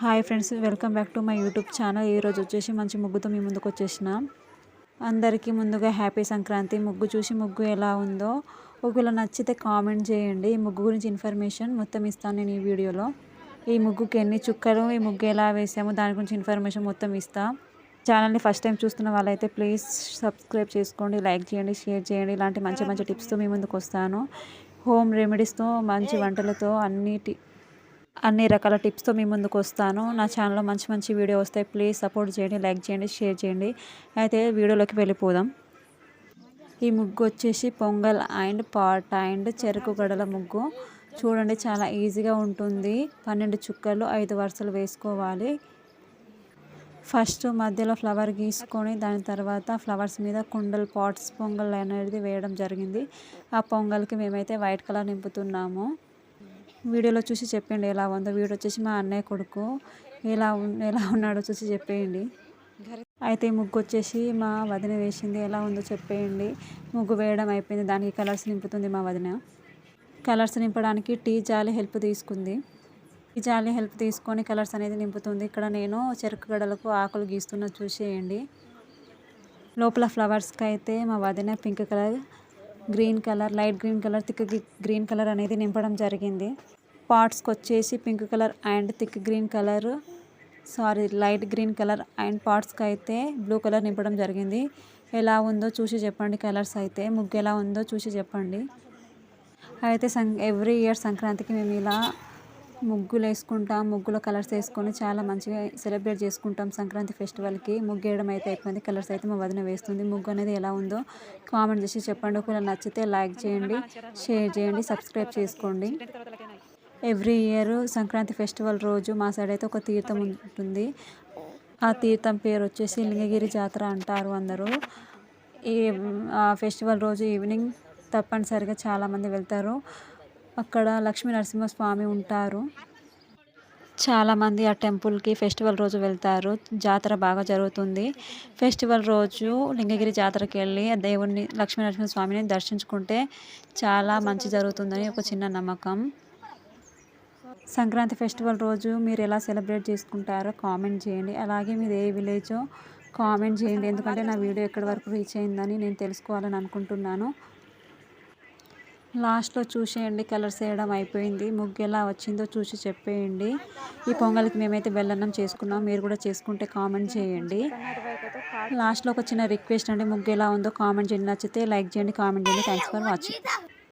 Hi friends welcome back to my YouTube channel. ఈరోజు వచ్చేసి మంచి ముగ్గుతో మీ ముందుకు వచ్చేసిన. అందరికీ ముందుగా హ్యాపీ సంక్రాంతి. ముగ్గు చూసి ముగ్గు ఎలా ఉందో ఒకవేళ నచ్చితే కామెంట్ చేయండి. ఈ ముగ్గు గురించి ఇన్ఫర్మేషన్ మొత్తం ఇస్తాను నేను ఈ వీడియోలో. ఈ ముగ్గుకి ఎన్ని చుక్కలు ఈ ముగ్గు ఎలా వేసాము దాని గురించి ఇన్ఫర్మేషన్ మొత్తం ఇస్తాను ఛానల్ని ఫస్ట్ టైం చూస్తున్న వాళ్ళైతే ప్లీజ్ సబ్స్క్రైబ్ చేసుకోండి లైక్ చేయండి షేర్ చేయండి. ఇలాంటి మంచి మంచి టిప్స్తో మీ ముందుకు వస్తాను. హోమ్ రెమెడీస్తో మంచి వంటలతో అన్నిటి అన్ని రకాల టిప్స్తో మీ ముందుకు వస్తాను నా ఛానల్లో మంచి మంచి వీడియో వస్తాయి ప్లీజ్ సపోర్ట్ చేయండి లైక్ చేయండి షేర్ చేయండి. అయితే వీడియోలోకి వెళ్ళిపోదాం. ఈ ముగ్గు వచ్చేసి పొంగల్ అండ్ పాట్ అండ్ చెరుకు గడల ముగ్గు. చూడండి చాలా ఈజీగా ఉంటుంది. పన్నెండు చుక్కలు ఐదు వరుసలు వేసుకోవాలి. ఫస్ట్ మధ్యలో ఫ్లవర్ గీసుకొని దాని తర్వాత ఫ్లవర్స్ మీద కుండలు పాట్స్ పొంగల్ అనేది వేయడం జరిగింది. ఆ పొంగల్కి మేమైతే వైట్ కలర్ నింపుతున్నాము. వీడియోలో చూసి చెప్పండి ఎలా ఉందో వీడియో వచ్చేసి మా అన్నయ్య కొడుకు. ఎలా ఎలా ఉన్నాడో చూసి చెప్పేయండి. అయితే ముగ్గు వచ్చేసి మా వదిన వేసింది. ఎలా ఉందో చెప్పేయండి. ముగ్గు వేయడం అయిపోయింది. దానికి కలర్స్ నింపుతుంది మా వదిన. కలర్స్ నింపడానికి టీ జాలి హెల్ప్ తీసుకుంది. టీ జాలి హెల్ప్ తీసుకొని కలర్స్ అనేది నింపుతుంది. ఇక్కడ నేను చెరుకు గడలకు ఆకులు గీస్తున్న చూసేయండి. లోపల ఫ్లవర్స్కి అయితే మా వదిన pink colour green colour light green colour thick green colour అనేది నింపడం జరిగింది. పార్ట్స్కి వచ్చేసి pink colour and thick green colour. Sorry light green colour and పార్ట్స్కి అయితే బ్లూ కలర్ నింపడం జరిగింది. ఎలా ఉందో చూసి చెప్పండి కలర్స్ అయితే. ముగ్గు ఎలా ఉందో చూసి చెప్పండి. అయితే సం ఎవ్రీ ఇయర్ సంక్రాంతికి మేము ఇలా ముగ్గులు వేసుకుంటాం ముగ్గులో కలర్స్ వేసుకొని చాలా మంచిగా సెలబ్రేట్ చేసుకుంటాం సంక్రాంతి ఫెస్టివల్కి. ముగ్గు వేయడం అయితే అయిపోయింది. కలర్స్ అయితే మా వదిన వేస్తుంది. ముగ్గు అనేది ఎలా ఉందో కామెంట్ చేసి చెప్పండి. ఒకవేళ నచ్చితే లైక్ చేయండి షేర్ చేయండి సబ్స్క్రైబ్ చేసుకోండి. ఎవ్రీ ఇయర్ సంక్రాంతి ఫెస్టివల్ రోజు మా సైడ్ అయితే ఒక తీర్థం ఉంటుంది. ఆ తీర్థం పేరు వచ్చేసి లింగగిరి జాతర అంటారు అందరూ. ఈ ఆ ఫెస్టివల్ రోజు ఈవినింగ్ తప్పనిసరిగా చాలామంది వెళ్తారు. అక్కడ లక్ష్మీ నరసింహస్వామి ఉంటారు. చాలామంది ఆ టెంపుల్కి ఫెస్టివల్ రోజు వెళ్తారు. జాతర బాగా జరుగుతుంది. ఫెస్టివల్ రోజు లింగగిరి జాతరకి వెళ్ళి ఆ దేవుణ్ణి లక్ష్మీ నరసింహస్వామిని దర్శించుకుంటే చాలా మంచి జరుగుతుందని ఒక చిన్న నమ్మకం. సంక్రాంతి ఫెస్టివల్ రోజు మీరు ఎలా సెలబ్రేట్ చేసుకుంటారో కామెంట్ చేయండి. అలాగే మీరు ఏ విలేజో కామెంట్ చేయండి. ఎందుకంటే నా వీడియో ఎక్కడి వరకు రీచ్ అయిందని నేను తెలుసుకోవాలని అనుకుంటున్నాను. లాస్ట్లో చూసేయండి. కలర్స్ వేయడం అయిపోయింది. ముగ్గు ఎలా వచ్చిందో చూసి చెప్పేయండి. ఈ పొంగల్కి మేమైతే బెల్లన్నం చేసుకున్నాం. మీరు కూడా చేసుకుంటే కామెంట్ చేయండి. లాస్ట్లో ఒక చిన్న రిక్వెస్ట్ అండి. ముగ్గు ఎలా ఉందో కామెంట్ చేయండి. నచ్చితే లైక్ చేయండి కామెంట్ చేయండి. Thanks for watching